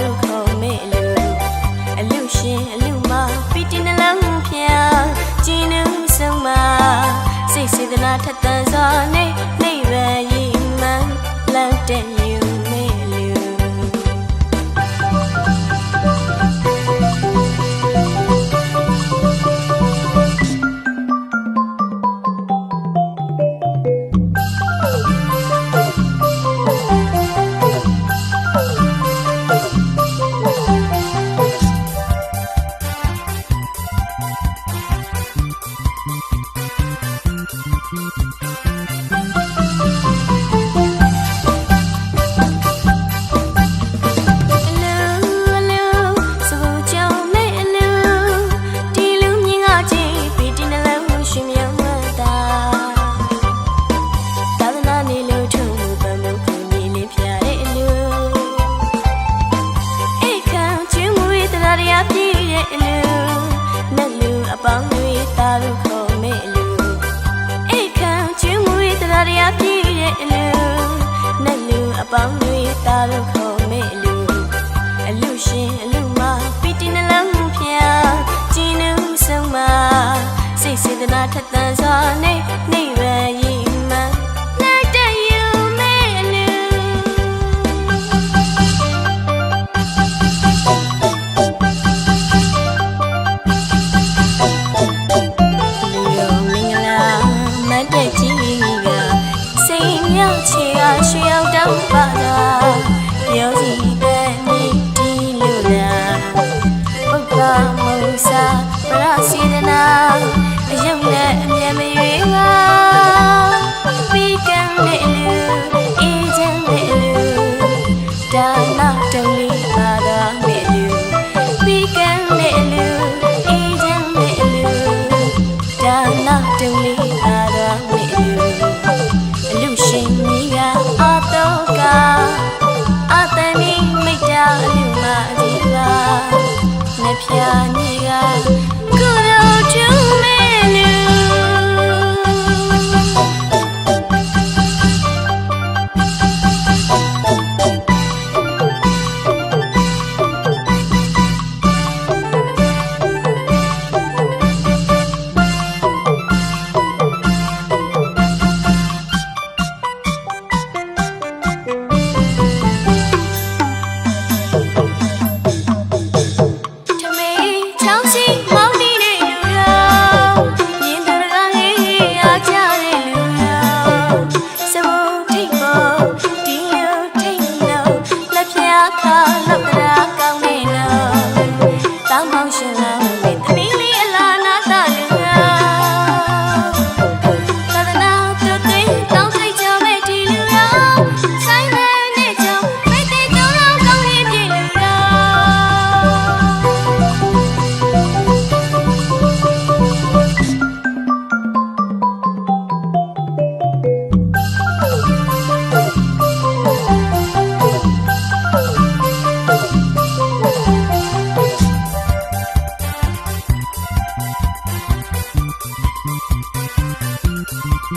တို့ခေါ်မေလူအလူရှင်အလူမပီတိနှလုံးဖျားကျင်းနှုံဆုံးမစိတ်စေတနာထက်သန်စွာနေ ပေါင်းတွေတာတို့ခေါ်မဲ့လူအလူရှင်အလူမပီတိနှလုံးဖျားကျင်းနုဆုံးမစိတ်စေတနာထက်သန်စွာနေ 好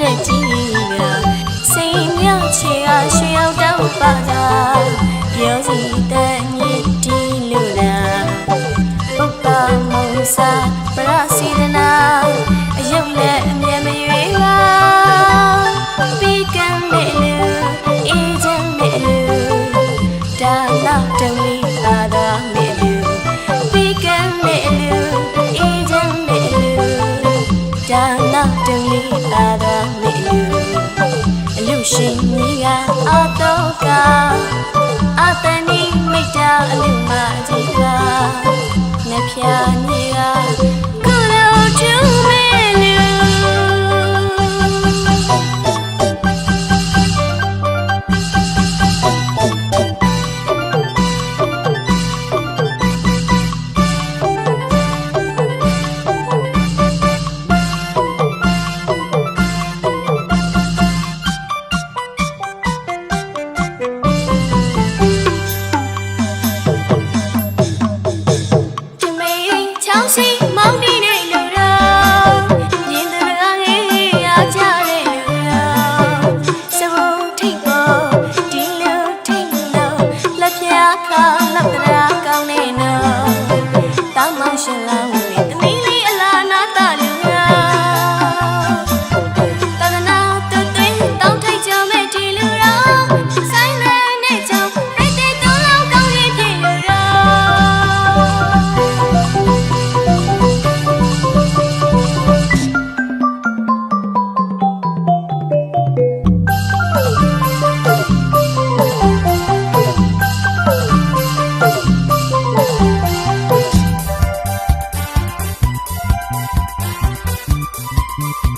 တက်ကြီးကစိတ်မြောက်ချေအားရွှေရောက်တော့ပါတာပြောစီတဲ့ညစ်တီလို့လားပုပ္ပမုံစာ ရှင်ကြီးကအတော့ကအတန်ဒီမိတ်တာအလူမကြီးကနှဖျား မ